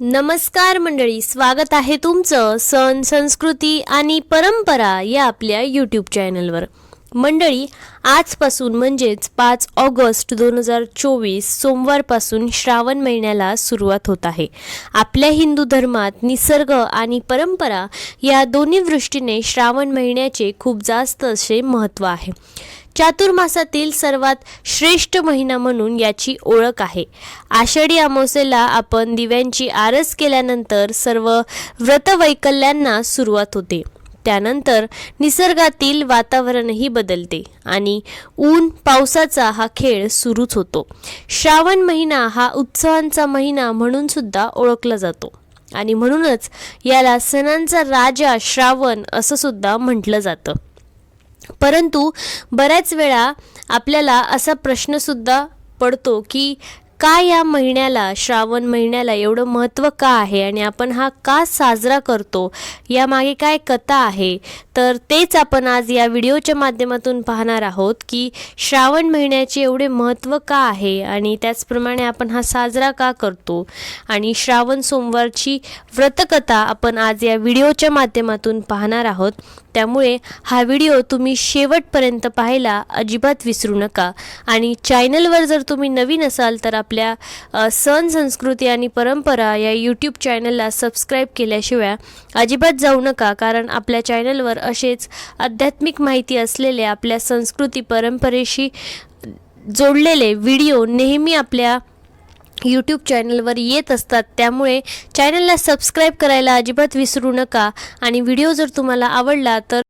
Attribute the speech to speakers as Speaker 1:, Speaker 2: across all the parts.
Speaker 1: नमस्कार मंडळी स्वागत आहे तुमचं सण संस्कृती आणि परंपरा या आपल्या यूट्यूब चॅनलवर मंडळी आजपासून म्हणजेच पाच ऑगस्ट दोन हजार चोवीस सोमवारपासून श्रावण महिन्याला सुरुवात होत आहे. आपल्या हिंदू धर्मात निसर्ग आणि परंपरा या दोन्ही दृष्टीने श्रावण महिन्याचे खूप जास्त असे महत्त्व आहे. चातुर्मासातील सर्वात श्रेष्ठ महिना म्हणून याची ओळख आहे. आषाढी अमावस्येला आपण दिव्यांची आरस केल्यानंतर सर्व व्रतवैकल्यांना सुरुवात होते. त्यानंतर निसर्गातील वातावरणही बदलते आणि ऊन पावसाचा हा खेळ सुरूच होतो. श्रावण महिना हा उत्सवांचा महिना म्हणून सुद्धा ओळखला जातो आणि म्हणूनच याला सणांचा राजा श्रावण असं सुद्धा म्हटलं जातं. परंतु बऱ्याच वेळा आपल्याला असा प्रश्नसुद्धा पडतो की का या महिन्याला श्रावण महिन्याला एवढं महत्त्व का आहे आणि आपण हा का साजरा करतो? यामागे काय कथा आहे? तर तेच आपण आज या व्हिडिओच्या माध्यमातून पाहणार आहोत की श्रावण महिन्याचे एवढे महत्त्व का आहे आणि त्याचप्रमाणे आपण हा साजरा का करतो? आणि श्रावण सोमवारची व्रतकथा आपण आज या व्हिडिओच्या माध्यमातून पाहणार आहोत. त्यामुळे हा व्हिडिओ तुम्ही शेवटपर्यंत पाहायला अजिबात विसरू नका. आणि चॅनलवर जर तुम्ही नवीन असाल तर आपल्या सण संस्कृती आणि परंपरा या यूट्यूब चॅनलला सबस्क्राईब केल्याशिवाय अजिबात जाऊ नका. कारण आपल्या चॅनलवर असेच आध्यात्मिक माहिती असलेले आपल्या संस्कृती परंपरेशी जोडलेले व्हिडिओ नेहमी आपल्या यूट्यूब चॅनलवर येत असतात. त्यामुळे चॅनलला सबस्क्राईब करायला अजिबात विसरू नका. आणि व्हिडिओ जर तुम्हाला आवडला तर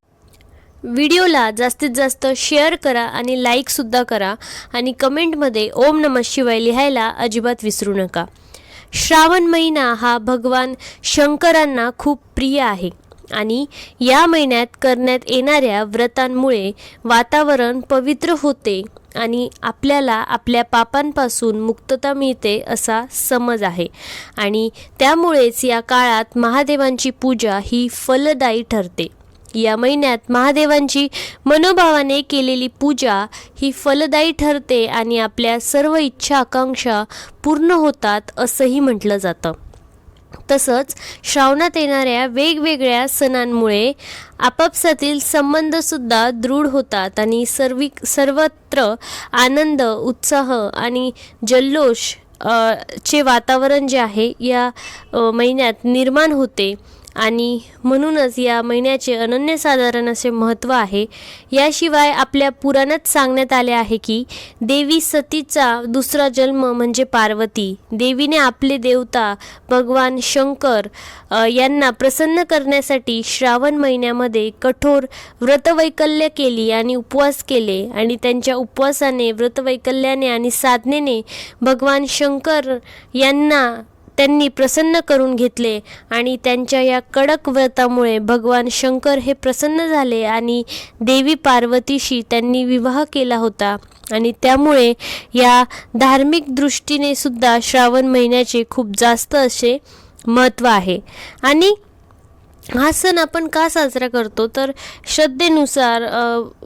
Speaker 1: व्हिडिओला जास्तीत जास्त शेअर करा आणि लाईकसुद्धा करा आणि कमेंटमध्ये ओम नमः शिवाय लिहायला अजिबात विसरू नका. श्रावण महिना हा भगवान शंकरांना खूप प्रिय आहे आणि या महिन्यात करण्यात येणाऱ्या व्रतांमुळे वातावरण पवित्र होते आणि आपल्याला आपल्या पापांपासून मुक्तता मिळते असा समज आहे. आणि त्यामुळेच या काळात महादेवांची पूजा ही फलदायी ठरते. या महिन्यात महादेवांची मनोभावाने केलेली पूजा ही फलदायी ठरते आणि आपल्या सर्व इच्छा आकांक्षा पूर्ण होतात असंही म्हटलं जातं. तसंच श्रावणात येणाऱ्या वेगवेगळ्या सणांमुळे आपापसातील संबंधसुद्धा दृढ होतात आणि सर्विक सर्वत्र आनंद उत्साह आणि जल्लोष चे वातावरण जे आहे या महिन्यात निर्माण होते. आणि म्हणूनच या महिन्याचे अनन्यसाधारण असे महत्त्व आहे. याशिवाय आपल्या पुराणात सांगण्यात आले आहे की देवी सतीचा दुसरा जन्म म्हणजे पार्वती. देवीने आपले देवता भगवान शंकर यांना प्रसन्न करण्यासाठी श्रावण महिन्यामध्ये कठोर व्रतवैकल्य केली आणि उपवास केले आणि त्यांच्या उपवासाने व्रतवैकल्याने आणि साधनेने भगवान शंकर यांना त्यांनी प्रसन्न करून घेतले आणि त्यांच्या या कडक व्रतामुळे भगवान शंकर हे प्रसन्न झाले आणि देवी पार्वतीशी त्यांनी विवाह केला होता. आणि त्यामुळे या धार्मिक दृष्टीने सुद्धा श्रावण महिन्याचे खूप जास्त असे महत्त्व आहे. आणि हा सण आपण का साजरा करतो? तर श्रद्धेनुसार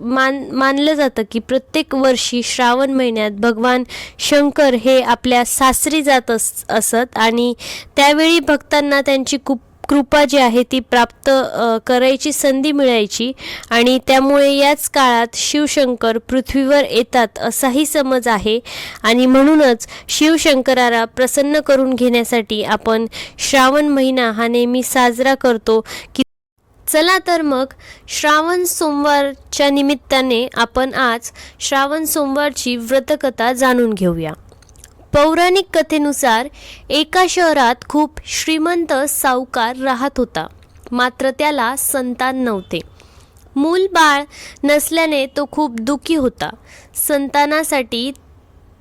Speaker 1: मान मानलं जातं की प्रत्येक वर्षी श्रावण महिन्यात भगवान शंकर हे आपल्या सासरी जात अस असत आणि त्यावेळी भक्तांना त्यांची खूप कृपा जी आहे ती प्राप्त करायची संधी मिळायची आणि त्यामुळे याच काळात शिवशंकर पृथ्वीवर येतात असाही समज आहे. आणि म्हणूनच शिवशंकराला प्रसन्न करून घेण्यासाठी आपण श्रावण महिना हा नेहमी साजरा करतो की चला तर मग श्रावण सोमवारच्या निमित्ताने आपण आज श्रावण सोमवारची व्रतकथा जाणून घेऊया. पौराणिक कथेनुसार एका शहरात खूप श्रीमंत सावकार राहत होता. मात्र त्याला संतान नव्हते. मूल बाळ नसल्याने तो खूप दुःखी होता. संतानासाठी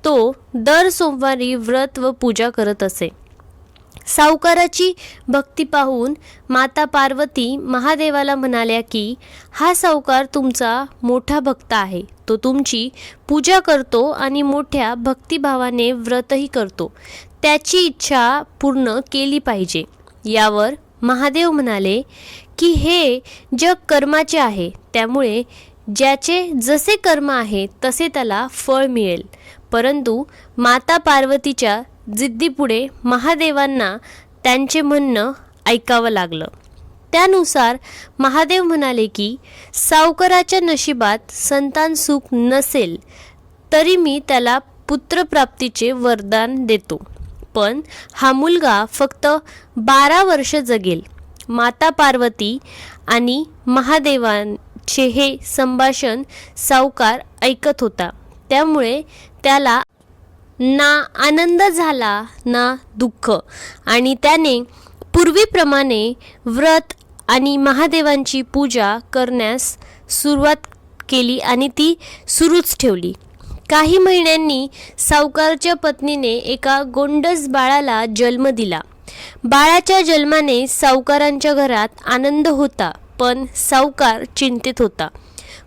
Speaker 1: तो दर सोमवारी व्रत व पूजा करत असे. सावकाराची भक्ती पाहून माता पार्वती महादेवाला म्हणाल्या की हा सावकार तुमचा मोठा भक्त आहे. तो तुमची पूजा करतो आणि मोठ्या भक्तिभावाने व्रतही करतो. त्याची इच्छा पूर्ण केली पाहिजे. यावर महादेव म्हणाले की हे जग कर्माचे आहे. त्यामुळे ज्याचे जसे कर्म आहे तसे त्याला फळ मिळेल. परंतु माता पार्वतीच्या जिद्दीपुढे महादेवांना त्यांचे म्हणणं ऐकावं लागलं. त्यानुसार महादेव म्हणाले की सावकाराच्या नशिबात संतान सुख नसेल तरी मी त्याला पुत्रप्राप्तीचे वरदान देतो. पण हा मुलगा फक्त बारा वर्ष जगेल. माता पार्वती आणि महादेवांचे हे संभाषण सावकार ऐकत होता. त्यामुळे त्याला ना आनंद झाला ना दुःख. आणि त्याने पूर्वीप्रमाणे व्रत आणि महादेवांची पूजा करण्यास सुरुवात केली आणि ती सुरूच ठेवली. काही महिन्यांनी सावकारच्या पत्नीने एका गोंडस बाळाला जन्म दिला. बाळाच्या जन्माने सावकारांच्या घरात आनंद होता पण सावकार चिंतित होता.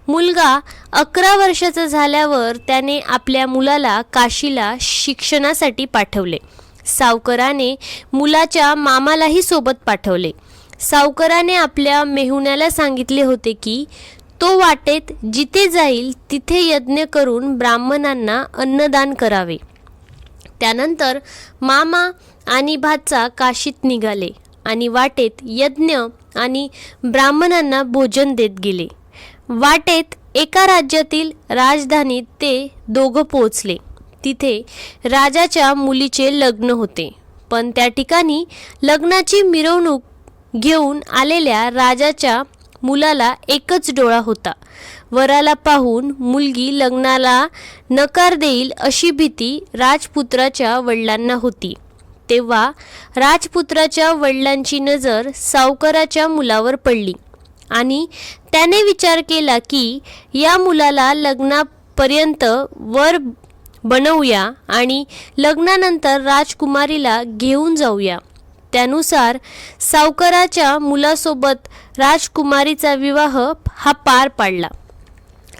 Speaker 1: मुलगा अकरा वर्षाचा झाल्यावर त्याने आपल्या मुलाला काशीला शिक्षणासाठी पाठवले. सावकाराने मुलाच्या मामालाही सोबत पाठवले. सावकाराने आपल्या मेहुण्याला सांगितले होते की तो वाटेत जिथे जाईल तिथे यज्ञ करून ब्राह्मणांना अन्नदान करावे. त्यानंतर मामा आणि भाचा काशीत निघाले आणि वाटेत यज्ञ आणि ब्राह्मणांना भोजन देत गेले. वाटेत एका राज्यातील राजधानीत ते दोघं पोचले तिथे राजाच्या मुलीचे लग्न होते. पण त्या ठिकाणी लग्नाची मिरवणूक घेऊन आलेल्या राजाच्या मुलाला एकच डोळा होता. वराला पाहून मुलगी लग्नाला नकार देईल अशी भीती राजपुत्राच्या वडिलांना होती. तेव्हा राजपुत्राच्या वडिलांची नजर सावकाराच्या मुलावर पडली. आणि त्याने विचार केला की या मुलाला लग्नापर्यंत वर बनवूया आणि लग्नानंतर राजकुमारीला घेऊन जाऊया. त्यानुसार सावकाराच्या मुलासोबत राजकुमारीचा विवाह हा पार पाडला.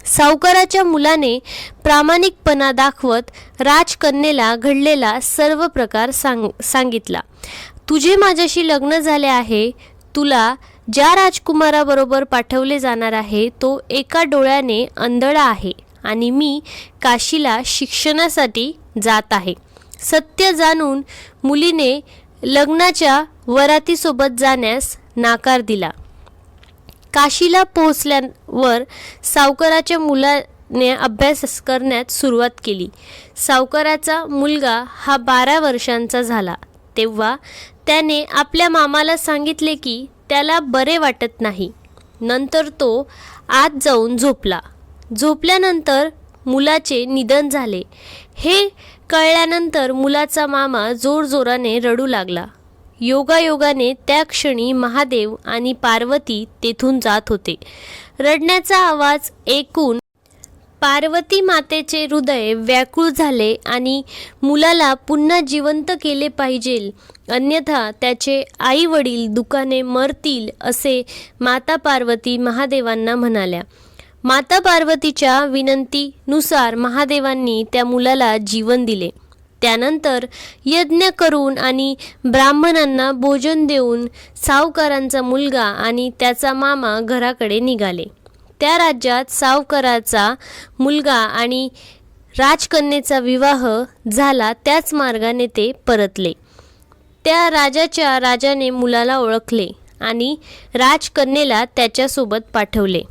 Speaker 1: सावकाराच्या मुलाने प्रामाणिकपणा दाखवत राजकन्येला घडलेला सर्व प्रकार सांग सांगितला. तुझे माझ्याशी लग्न झाले आहे. तुला ज्या राजकुमाराबरोबर पाठवले जाणार आहे तो एका डोळ्याने अंधळा आहे आणि मी काशीला शिक्षणासाठी जात आहे. सत्य जाणून मुलीने लग्नाच्या वरातीसोबत जाण्यास नाकार दिला. काशीला पोहोचल्यावर सावकाराच्या मुलाने अभ्यास करण्यात सुरुवात केली. सावकाराचा मुलगा हा बारा वर्षांचा झाला. तेव्हा त्याने आपल्या मामाला सांगितले की त्याला बरे वाटत नाही. नंतर तो आत जाऊन झोपला. झोपल्यानंतर मुलाचे निधन झाले. हे कळल्यानंतर मुलाचा मामा जोरजोराने रडू लागला. योगायोगाने त्या क्षणी महादेव आणि पार्वती तेथून जात होते. रडण्याचा आवाज ऐकून पार्वती मातेचे हृदय व्याकुळ झाले आणि मुलाला पुन्हा जिवंत केले पाहिजे. अन्यथा त्याचे आई वडील दुकाने मरतील असे माता पार्वती महादेवांना म्हणाल्या. माता पार्वतीच्या विनंतीनुसार महादेवांनी त्या मुलाला जीवन दिले. त्यानंतर यज्ञ करून आणि ब्राह्मणांना भोजन देऊन सावकारांचा मुलगा आणि त्याचा मामा घराकडे निघाले. त्या राज्यात सावकाराचा मुलगा आणि राजकन्येचा विवाह झाला त्याच मार्गाने ते परतले. त्या राजाच्या राजाने मुलाला ओळखले आणि राजकन्येला त्याच्यासोबत पाठवले.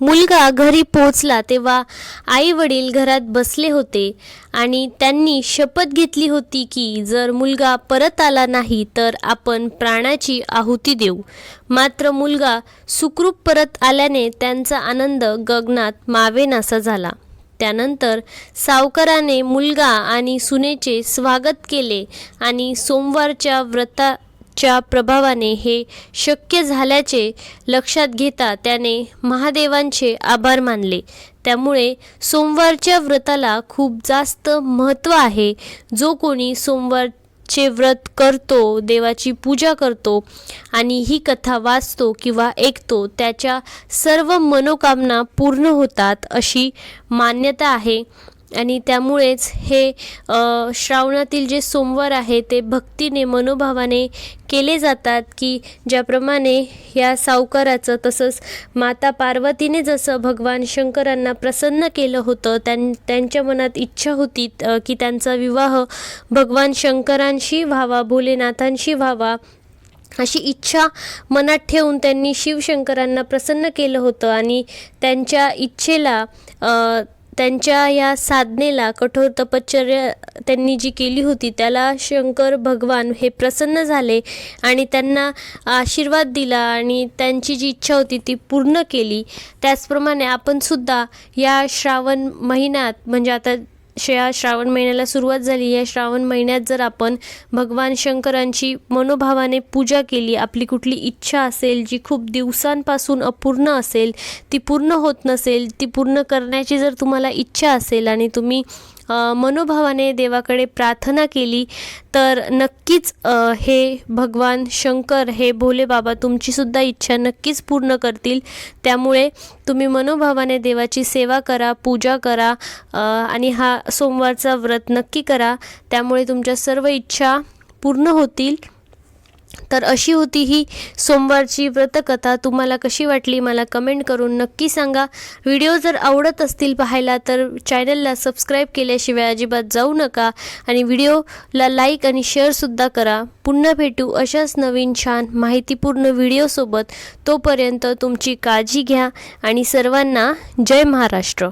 Speaker 1: मुलगा घरी पोहोचला तेव्हा आई वडील घरात बसले होते आणि त्यांनी शपथ घेतली होती की जर मुलगा परत आला नाही तर आपण प्राणाची आहुती देऊ. मात्र मुलगा सुखरूप परत आल्याने त्यांचा आनंद गगनात मावेनासा झाला. त्यानंतर सावकाराने मुलगा आणि सुनेचे स्वागत केले आणि सोमवारच्या व्रता च्या प्रभावाने हे शक्य झाल्याचे लक्षात घेता त्याने महादेवांचे आभार मानले. त्यामुळे सोमवारच्या व्रताला खूप जास्त महत्त्व आहे. जो कोणी सोमवारचे व्रत करतो देवाची पूजा करतो आणि ही कथा वाचतो किंवा ऐकतो त्याच्या सर्व मनोकामना पूर्ण होतात अशी मान्यता आहे. आणि त्यामुळेच हे श्रावणातील जे सोमवार आहे ते भक्तीने मनोभावाने केले जातात की ज्याप्रमाणे या सावकाराचं तसंच माता पार्वतीने जसं भगवान शंकरांना प्रसन्न केलं होतं त्यां त्यांच्या मनात इच्छा होती की त्यांचा विवाह भगवान शंकरांशी व्हावा भोलेनाथांशी व्हावा अशी इच्छा मनात ठेवून त्यांनी शिवशंकरांना प्रसन्न केलं होतं आणि त्यांच्या इच्छेला त्यांच्या या साधनेला कठोर तपश्चर्या त्यांनी जी केली होती त्याला शंकर भगवान हे प्रसन्न झाले आणि त्यांना आशीर्वाद दिला आणि त्यांची जी इच्छा होती ती पूर्ण केली. त्याचप्रमाणे आपणसुद्धा या श्रावण महिन्यात म्हणजे आता या श्रावण महिन्याला सुरुवात झाली. या श्रावण महिन्यात जर आपण भगवान शंकरांची मनोभावाने पूजा केली आपली कुठली इच्छा असेल जी खूप दिवसांपासून अपूर्ण असेल ती पूर्ण होत नसेल ती पूर्ण करण्याची जर तुम्हाला इच्छा असेल आणि तुम्ही मनोभावाने देवाकडे प्रार्थना केली तर नक्कीच हे भगवान शंकर हे भोले बाबा तुमचीसुद्धा इच्छा नक्कीच पूर्ण करतील. त्यामुळे तुम्ही मनोभावाने देवाची सेवा करा पूजा करा आणि हा सोमवारचा व्रत नक्की करा. त्यामुळे तुमच्या सर्व इच्छा पूर्ण होतील. तर अशी होती ही सोमवारची व्रतकथा. तुम्हाला कशी वाटली मला कमेंट करून नक्की सांगा. व्हिडिओ जर आवडत असतील पाहायला तर चॅनलला सबस्क्राईब केल्याशिवाय अजिबात जाऊ नका आणि व्हिडिओला लाईक आणि शेअरसुद्धा करा. पुन्हा भेटू अशाच नवीन छान माहितीपूर्ण व्हिडिओसोबत तोपर्यंत तुमची काळजी घ्या आणि सर्वांना जय महाराष्ट्र.